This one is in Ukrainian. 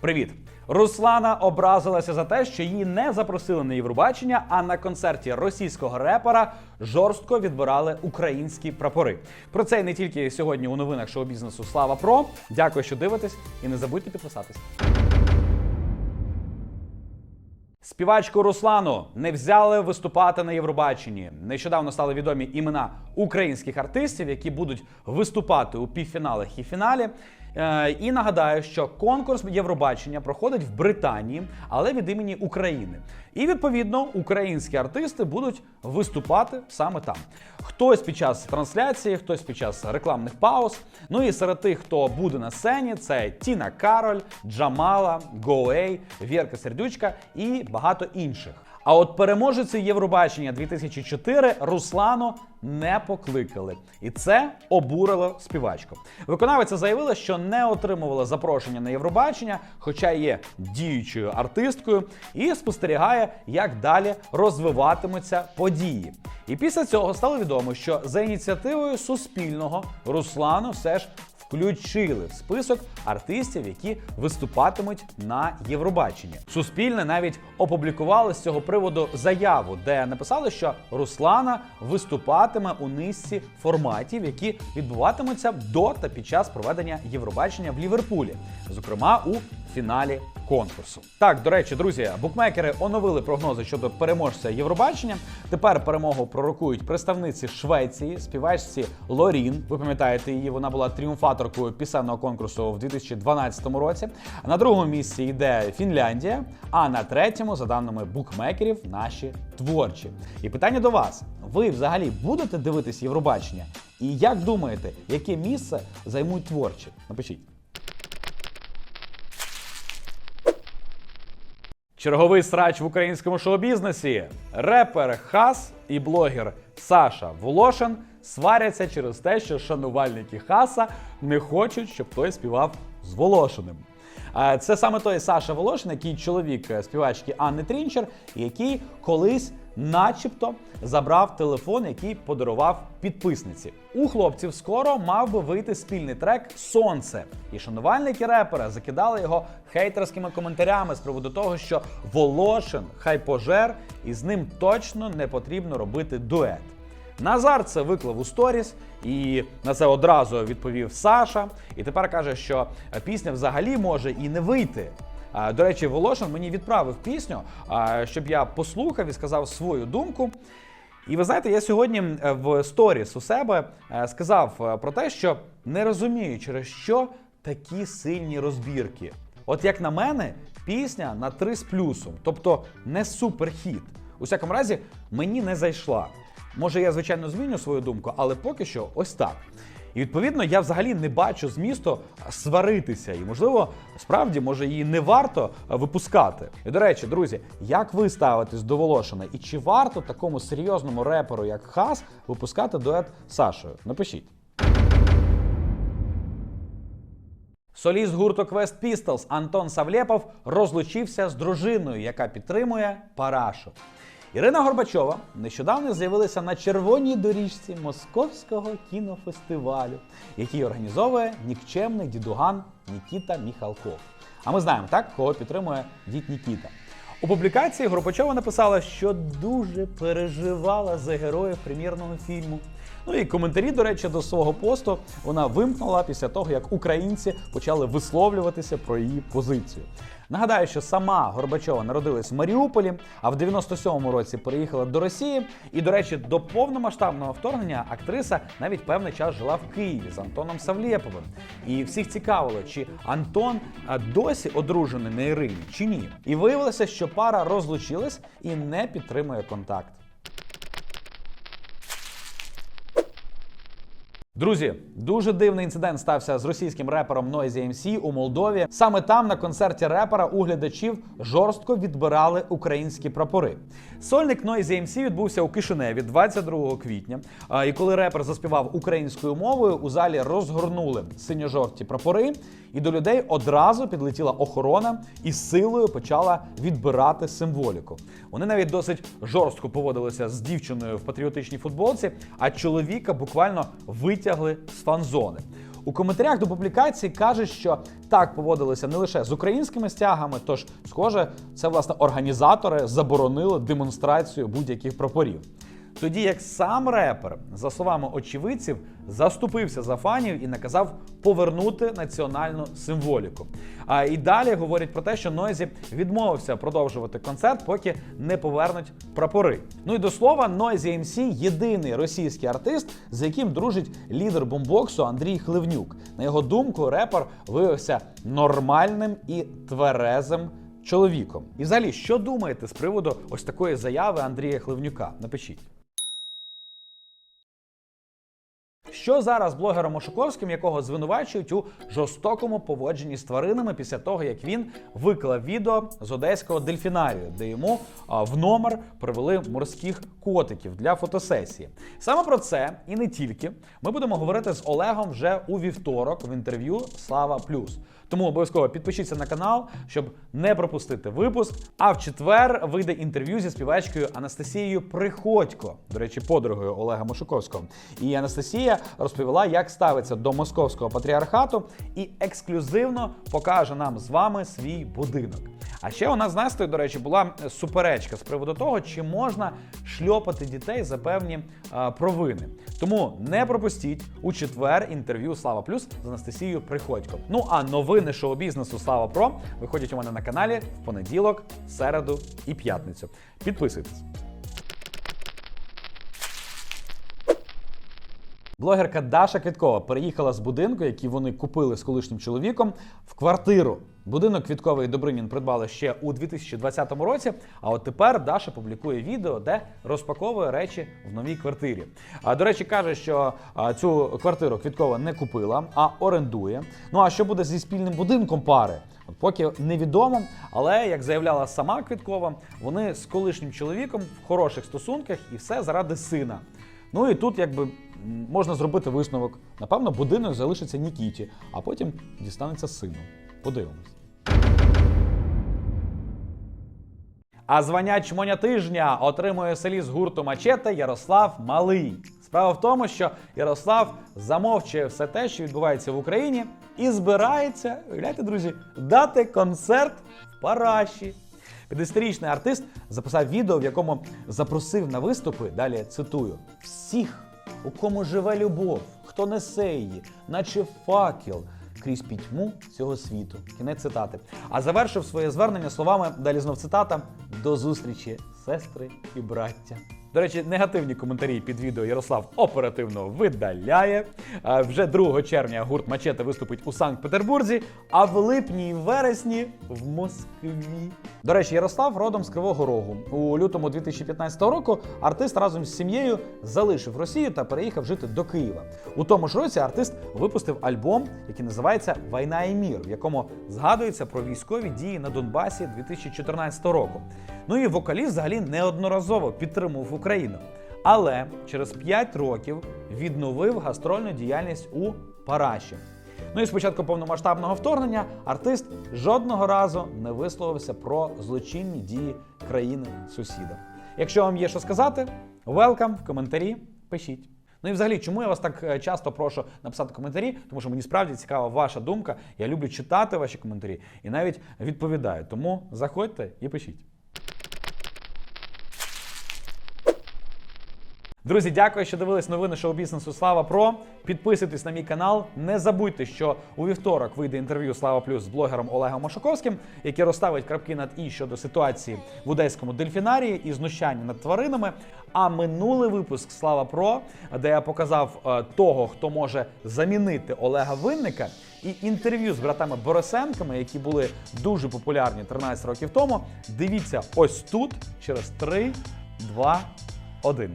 Привіт! Руслана образилася за те, що її не запросили на Євробачення, а на концерті російського репера жорстко відбирали українські прапори. Про це і не тільки сьогодні у новинах шоу-бізнесу Слава Про. Дякую, що дивитесь, і не забудьте підписатись. Співачку Руслану не взяли виступати на Євробаченні. Нещодавно стали відомі імена українських артистів, які будуть виступати у півфіналах і фіналі. Е, І нагадаю, що конкурс Євробачення проходить в Британії, але від імені України. І відповідно українські артисти будуть виступати саме там. Хтось під час трансляції, хтось під час рекламних пауз. Ну і серед тих, хто буде на сцені, це Тіна Кароль, Джамала, Гоей, Вірка Сердючка і багато інших. А от переможеці Євробачення 2004 Руслану не покликали, і це обурило співачку. Виконавиця заявила, що не отримувала запрошення на Євробачення, хоча є діючою артисткою, і спостерігає, як далі розвиватимуться події. І після цього стало відомо, що за ініціативою Суспільного Руслану все ж включили в список артистів, які виступатимуть на Євробаченні. Суспільне навіть опублікували з цього приводу заяву, де написали, що Руслана виступатиме у низці форматів, які відбуватимуться до та під час проведення Євробачення в Ліверпулі, зокрема у фіналі конкурсу. Так, до речі, друзі, букмекери оновили прогнози щодо переможця Євробачення. Тепер перемогу пророкують представниці Швеції, співачці Лорін. Ви пам'ятаєте її, вона була тріумфаторкою пісенного конкурсу в 2012 році. На другому місці йде Фінляндія, а на третьому, за даними букмекерів, наші творчі. І питання до вас: ви взагалі будете дивитись Євробачення? І як думаєте, яке місце займуть творчі? Напишіть. Черговий срач в українському шоу-бізнесі. Репер Хас і блогер Саша Волошин сваряться через те, що шанувальники Хаса не хочуть, щоб той співав з Волошиним. Це саме той Саша Волошин, який чоловік е, співачки Анни Трінчер, який колись, начебто, забрав телефон, який подарував підписниці. У хлопців скоро мав би вийти спільний трек Сонце. І шанувальники репера закидали його хейтерськими коментарями з приводу того, що Волошин хай пожер, і з ним точно не потрібно робити дует. Назар це виклав у сторіс, і на це одразу відповів Саша. І тепер каже, що пісня взагалі може і не вийти. До речі, Волошин мені відправив пісню, щоб я послухав і сказав свою думку. І ви знаєте, я сьогодні е, в сторіс у себе е, сказав е, про те, що не розумію, через що такі сильні розбірки. От як на мене, пісня на 3 з плюсом, тобто не суперхіт. У всякому разі, мені не зайшла. Може, я звичайно зміню свою думку, але поки що ось так. І відповідно я взагалі не бачу змісту сваритися, і можливо, справді може її не варто випускати. І до речі, друзі, як ви ставитесь до Волошина? І чи варто такому серйозному реперу, як Хас, випускати дует Сашою? Напишіть. Соліст гурту Quest Pistols Антон Савлєпов розлучився з дружиною, яка підтримує Парашу. Ірина Горбачова нещодавно з'явилася на червоній доріжці Московського кінофестивалю, який організовує нікчемний дідуган Нікіта Міхалков. А ми знаємо так, кого підтримує дід Нікіта. У публікації Горбачова написала, що дуже переживала за героїв прем'єрного фільму. Ну і коментарі, до речі, до свого посту вона вимкнула після того, як українці почали висловлюватися про її позицію. Нагадаю, що сама Горбачова народилась в Маріуполі, а в 97-му році переїхала до Росії. І, до речі, до повномасштабного вторгнення актриса навіть певний час жила в Києві з Антоном Савлєповим. І всіх цікавило, чи Антон досі одружений на Ірині, чи ні. І виявилося, що пара розлучилась і не підтримує контакт. Друзі, дуже дивний інцидент стався з російським репером Noisy MC у Молдові. Саме там на концерті репера у глядачів жорстко відбирали українські прапори. Сольник Noisy MC відбувся у Кишиневі 22 квітня. І коли репер заспівав українською мовою, у залі розгорнули синьо-жовті прапори, і до людей одразу підлетіла охорона і силою почала відбирати символіку. Вони навіть досить жорстко поводилися з дівчиною в патріотичній футболці, а чоловіка буквально витягли з фан-зони. У коментарях до публікації кажуть, що так поводилися не лише з українськими стягами, тож, схоже, це власне організатори заборонили демонстрацію будь-яких прапорів. Тоді як сам репер, за словами очевидців, заступився за фанів і наказав повернути національну символіку. А і далі говорять про те, що Нойзі відмовився продовжувати концерт, поки не повернуть прапори. Ну і до слова, Noisy MC – єдиний російський артист, з яким дружить лідер бомбоксу Андрій Хливнюк. На його думку, репер виявився нормальним і тверезим чоловіком. І взагалі, що думаєте з приводу ось такої заяви Андрія Хливнюка? Напишіть. Що зараз блогером Ошуковським, якого звинувачують у жорстокому поводженні з тваринами після того, як він виклав відео з одеського дельфінарію, де йому в номер привели морських котиків для фотосесії. Саме про це і не тільки ми будемо говорити з Олегом вже у вівторок в інтерв'ю Слава Плюс. Тому обов'язково підпишіться на канал, щоб не пропустити випуск. А в четвер вийде інтерв'ю зі співачкою Анастасією Приходько, до речі, подругою Олега Мошуковського. І Анастасія розповіла, як ставиться до московського патріархату, і ексклюзивно покаже нам з вами свій будинок. А ще у нас з Настою, до речі, була суперечка з приводу того, чи можна шльопати дітей за певні а, провини. Тому не пропустіть у четвер інтерв'ю Слава Плюс з Анастасією Приходько. Ну а новини шоу-бізнесу Слава Про виходять у мене на каналі в понеділок, середу і п'ятницю. Підписуйтесь. Блогерка Даша Квіткова переїхала з будинку, який вони купили з колишнім чоловіком, в квартиру. Будинок Квітковий Добринін придбали ще у 2020 році. А от тепер Даша публікує відео, де розпаковує речі в новій квартирі. А до речі, каже, що цю квартиру Квіткова не купила, а орендує. Ну а що буде зі спільним будинком пари? От поки невідомо, але як заявляла сама Квіткова, вони з колишнім чоловіком в хороших стосунках і все заради сина. Ну і тут якби можна зробити висновок. Напевно, будинок залишиться Нікіті, а потім дістанеться сину. Подивимось. А звання чмоня тижня отримує селі з гурту Мачете Ярослав Малий. Справа в тому, що Ярослав замовчує все те, що відбувається в Україні, і збирається, гляньте, друзі, дати концерт в Параші. 50-річний артист записав відео, в якому запросив на виступи, далі цитую, всіх, у кому живе любов, хто несе її, наче факел крізь пітьму цього світу. Кінець цитати. А завершив своє звернення словами, далі знов цитата: до зустрічі, сестри і браття. До речі, негативні коментарі під відео Ярослав оперативно видаляє. Вже 2 червня гурт Мачете виступить у Санкт-Петербурзі, а в липні і вересні в Москві. До речі, Ярослав родом з Кривого Рогу. У лютому 2015 року артист разом з сім'єю залишив Росію та переїхав жити до Києва. У тому ж році артист випустив альбом, який називається Війна і мір, в якому згадується про військові дії на Донбасі 2014 року. Ну і вокаліст взагалі неодноразово підтримував Україну. Але через 5 років відновив гастрольну діяльність у Параші. Ну і з початку повномасштабного вторгнення артист жодного разу не висловився про злочинні дії країни сусіда. Якщо вам є що сказати, велкам в коментарі пишіть. Ну і взагалі, чому я вас так е, часто прошу написати коментарі? Тому що мені справді цікава ваша думка. Я люблю читати ваші коментарі і навіть відповідаю. Тому заходьте і пишіть. Друзі, дякую, що дивились новини шоу-бізнесу Слава Про. Підписуйтесь на мій канал. Не забудьте, що у вівторок вийде інтерв'ю Слава Плюс з блогером Олегом Машуковським, який розставить крапки над і щодо ситуації в одеському дельфінарії і знущання над тваринами. А минулий випуск Слава Про, де я показав е, того, хто може замінити Олега Винника, і інтерв'ю з братами Борисенками, які були дуже популярні 13 років тому. Дивіться ось тут через 3, 2, 1. Baby.